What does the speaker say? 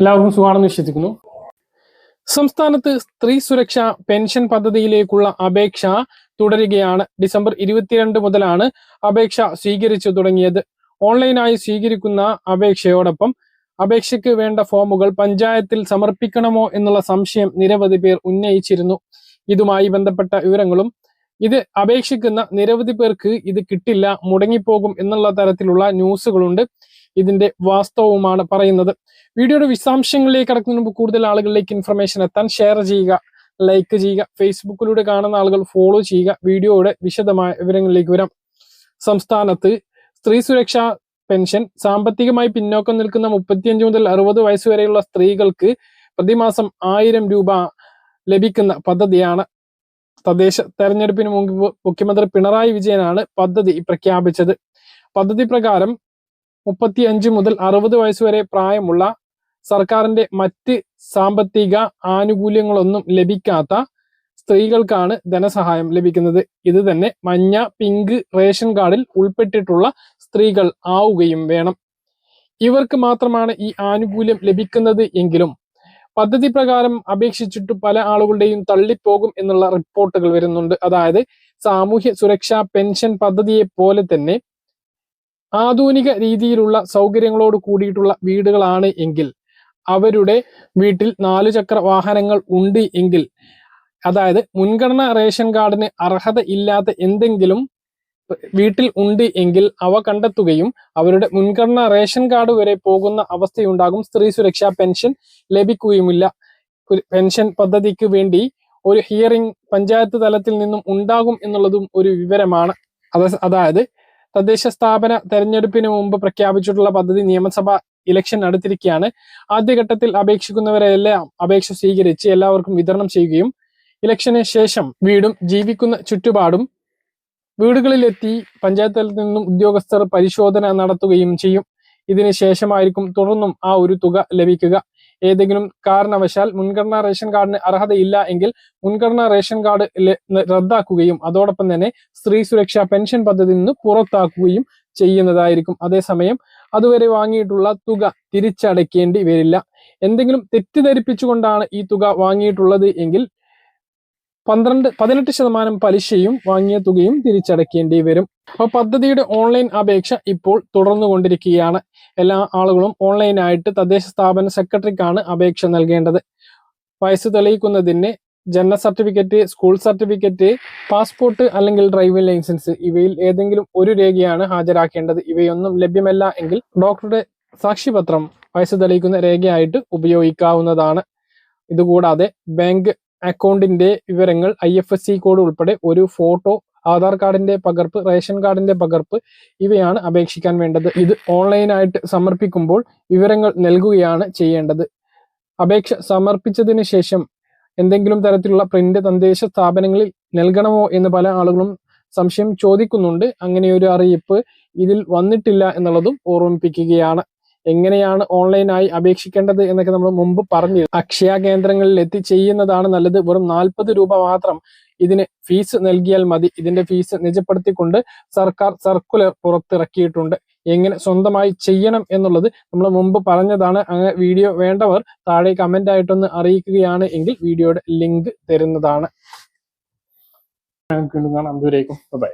എല്ലാവർക്കും സുഖമാണെന്ന് വിശ്വസിക്കുന്നു. സംസ്ഥാനത്ത് സ്ത്രീ സുരക്ഷ പെൻഷൻ പദ്ധതിയിലേക്കുള്ള അപേക്ഷ തുടരുകയാണ്. ഡിസംബർ ഇരുപത്തിരണ്ട് മുതലാണ് അപേക്ഷ സ്വീകരിച്ചു തുടങ്ങിയത്. ഓൺലൈനായി സ്വീകരിക്കുന്ന അപേക്ഷയോടൊപ്പം അപേക്ഷയ്ക്ക് വേണ്ട ഫോമുകൾ പഞ്ചായത്തിൽ സമർപ്പിക്കണമോ എന്നുള്ള സംശയം നിരവധി പേർ ഉന്നയിച്ചിരുന്നു. ഇതുമായി ബന്ധപ്പെട്ട വിവരങ്ങളും ഇത് അപേക്ഷിക്കുന്ന നിരവധി പേർക്ക് ഇത് കിട്ടില്ല മുടങ്ങിപ്പോകും എന്നുള്ള തരത്തിലുള്ള ന്യൂസുകളുണ്ട്. ഇതിന്റെ വാസ്തവവുമാണ് പറയുന്നത്. വീഡിയോയുടെ വിശദാംശങ്ങളിലേക്ക് കടക്കുന്നതിന് മുമ്പ് കൂടുതൽ ആളുകളിലേക്ക് ഇൻഫർമേഷൻ എത്താൻ ഷെയർ ചെയ്യുക ലൈക്ക് ചെയ്യുക ഫേസ്ബുക്കിലൂടെ കാണുന്ന ആളുകൾ ഫോളോ ചെയ്യുക. വീഡിയോയുടെ വിശദമായ വിവരങ്ങളിലേക്ക് വരാം. സംസ്ഥാനത്ത് സ്ത്രീ സുരക്ഷാ പെൻഷൻ സാമ്പത്തികമായി പിന്നോക്കം നിൽക്കുന്ന മുപ്പത്തിയഞ്ച് മുതൽ അറുപത് വയസ്സ് വരെയുള്ള സ്ത്രീകൾക്ക് പ്രതിമാസം ആയിരം രൂപ ലഭിക്കുന്ന പദ്ധതിയാണ്. തദ്ദേശ തെരഞ്ഞെടുപ്പിന് മുമ്പ് മുഖ്യമന്ത്രി പിണറായി വിജയനാണ് പദ്ധതി പ്രഖ്യാപിച്ചത്. പദ്ധതി പ്രകാരം മുപ്പത്തി അഞ്ച് മുതൽ അറുപത് വയസ്സ് വരെ പ്രായമുള്ള സർക്കാരിന്റെ മറ്റ് സാമ്പത്തിക ആനുകൂല്യങ്ങളൊന്നും ലഭിക്കാത്ത സ്ത്രീകൾക്കാണ് ധനസഹായം ലഭിക്കുന്നത്. ഇത് തന്നെ മഞ്ഞ പിങ്ക് റേഷൻ കാർഡിൽ ഉൾപ്പെട്ടിട്ടുള്ള സ്ത്രീകൾ ആവുകയും വേണം. ഇവർക്ക് മാത്രമാണ് ഈ ആനുകൂല്യം ലഭിക്കുന്നത് എങ്കിലും പദ്ധതി പ്രകാരം അപേക്ഷിച്ചിട്ട് പല ആളുകളുടെയും തള്ളിപ്പോകും എന്നുള്ള റിപ്പോർട്ടുകൾ വരുന്നുണ്ട്. അതായത് സാമൂഹ്യ സുരക്ഷാ പെൻഷൻ പദ്ധതിയെ പോലെ തന്നെ ആധുനിക രീതിയിലുള്ള സൗകര്യങ്ങളോട് കൂടിയിട്ടുള്ള വീടുകളാണ് എങ്കിൽ അവരുടെ വീട്ടിൽ നാലു ചക്ര വാഹനങ്ങൾ ഉണ്ട് എങ്കിൽ അതായത് മുൻഗണന റേഷൻ കാർഡിന് അർഹത ഇല്ലാത്ത എന്തെങ്കിലും വീട്ടിൽ ഉണ്ട് എങ്കിൽ അവ കണ്ടെത്തുകയും അവരുടെ മുൻഗണന റേഷൻ കാർഡ് വരെ പോകുന്ന അവസ്ഥയുണ്ടാകും. സ്ത്രീ സുരക്ഷാ പെൻഷൻ ലഭിക്കുകയുമില്ല. പെൻഷൻ പദ്ധതിക്ക് വേണ്ടി ഒരു ഹിയറിംഗ് പഞ്ചായത്ത് തലത്തിൽ നിന്നും ഉണ്ടാകും എന്നുള്ളതും ഒരു വിവരമാണ്. അതായത് തദ്ദേശ സ്ഥാപന തെരഞ്ഞെടുപ്പിന് മുമ്പ് പ്രഖ്യാപിച്ചിട്ടുള്ള പദ്ധതി നിയമസഭ ഇലക്ഷൻ അടുത്തിരിക്കുകയാണ്. ആദ്യഘട്ടത്തിൽ അപേക്ഷിക്കുന്നവരെല്ലാം അപേക്ഷ സ്വീകരിച്ച് എല്ലാവർക്കും വിതരണം ചെയ്യുകയും ഇലക്ഷന് ശേഷം വീടും ജീവിക്കുന്ന ചുറ്റുപാടും വീടുകളിലെത്തി പഞ്ചായത്ത് തലത്തിൽ നിന്നും ഉദ്യോഗസ്ഥർ പരിശോധന നടത്തുകയും ചെയ്യും. ഇതിന് ശേഷമായിരിക്കും തുടർന്നും ആ ഒരു തുക ലഭിക്കുക. ഏതെങ്കിലും കാരണവശാൽ മുൻഗണനാ റേഷൻ കാർഡിന് അർഹതയില്ല എങ്കിൽ മുൻഗണനാ റേഷൻ കാർഡ് റദ്ദാക്കുകയും അതോടൊപ്പം തന്നെ സ്ത്രീ സുരക്ഷാ പെൻഷൻ പദ്ധതിയിൽ നിന്ന് പുറത്താക്കുകയും ചെയ്യുന്നതായിരിക്കും. അതേസമയം അതുവരെ വാങ്ങിയിട്ടുള്ള തുക തിരിച്ചടയ്ക്കേണ്ടി വരില്ല. എന്തെങ്കിലും തെറ്റിദ്ധരിപ്പിച്ചുകൊണ്ടാണ് ഈ തുക വാങ്ങിയിട്ടുള്ളത് എങ്കിൽ പന്ത്രണ്ട് പതിനെട്ട് ശതമാനം പലിശയും വാങ്ങിയ തുകയും തിരിച്ചടയ്ക്കേണ്ടി വരും. അപ്പോൾ പദ്ധതിയുടെ ഓൺലൈൻ അപേക്ഷ ഇപ്പോൾ തുടർന്നു കൊണ്ടിരിക്കുകയാണ്. എല്ലാ ആളുകളും ഓൺലൈനായിട്ട് തദ്ദേശ സ്ഥാപന സെക്രട്ടറിക്കാണ് അപേക്ഷ നൽകേണ്ടത്. വയസ്സ് തെളിയിക്കുന്നതിന് ജനന സർട്ടിഫിക്കറ്റ് സ്കൂൾ സർട്ടിഫിക്കറ്റ് പാസ്പോർട്ട് അല്ലെങ്കിൽ ഡ്രൈവിംഗ് ലൈസൻസ് ഇവയിൽ ഏതെങ്കിലും ഒരു രേഖയാണ് ഹാജരാക്കേണ്ടത്. ഇവയൊന്നും ലഭ്യമല്ല എങ്കിൽ ഡോക്ടറുടെ സാക്ഷിപത്രം വയസ്സ് തെളിയിക്കുന്ന രേഖയായിട്ട് ഉപയോഗിക്കാവുന്നതാണ്. ഇതുകൂടാതെ ബാങ്ക് അക്കൗണ്ടിന്റെ വിവരങ്ങൾ I F S C code ഉൾപ്പെടെ ഒരു ഫോട്ടോ ആധാർ കാർഡിന്റെ പകർപ്പ് റേഷൻ കാർഡിന്റെ പകർപ്പ് ഇവയാണ് അപേക്ഷിക്കാൻ വേണ്ടത്. ഇത് ഓൺലൈനായിട്ട് സമർപ്പിക്കുമ്പോൾ വിവരങ്ങൾ നൽകുകയാണ് ചെയ്യേണ്ടത്. അപേക്ഷ സമർപ്പിച്ചതിന് ശേഷം എന്തെങ്കിലും തരത്തിലുള്ള പ്രിന്റ് തദ്ദേശ സ്ഥാപനങ്ങളിൽ നൽകണമോ എന്ന് പല ആളുകളും സംശയം ചോദിക്കുന്നുണ്ട്. അങ്ങനെ ഒരു അറിയിപ്പ് ഇതിൽ വന്നിട്ടില്ല എന്നുള്ളതും ഓർമ്മിപ്പിക്കുകയാണ്. എങ്ങനെയാണ് ഓൺലൈനായി അപേക്ഷിക്കേണ്ടത് എന്നൊക്കെ നമ്മൾ മുമ്പ് പറഞ്ഞു. അക്ഷയ കേന്ദ്രങ്ങളിൽ എത്തി ചെയ്യുന്നതാണ് നല്ലത്. വെറും നാൽപ്പത് രൂപ മാത്രം ഇതിന് ഫീസ് നൽകിയാൽ മതി. ഇതിന്റെ ഫീസ് നിജപ്പെടുത്തിക്കൊണ്ട് സർക്കാർ സർക്കുലർ പുറത്തിറക്കിയിട്ടുണ്ട്. എങ്ങനെ സ്വന്തമായി ചെയ്യണം എന്നുള്ളത് നമ്മൾ മുമ്പ് പറഞ്ഞതാണ്. അങ്ങനെ വീഡിയോ വേണ്ടവർ താഴെ കമന്റ് ആയിട്ടൊന്ന് അറിയിക്കുകയാണ് എങ്കിൽ വീഡിയോയുടെ ലിങ്ക് തരുന്നതാണ്. കാണാം. ദൂരേക്കും ബൈ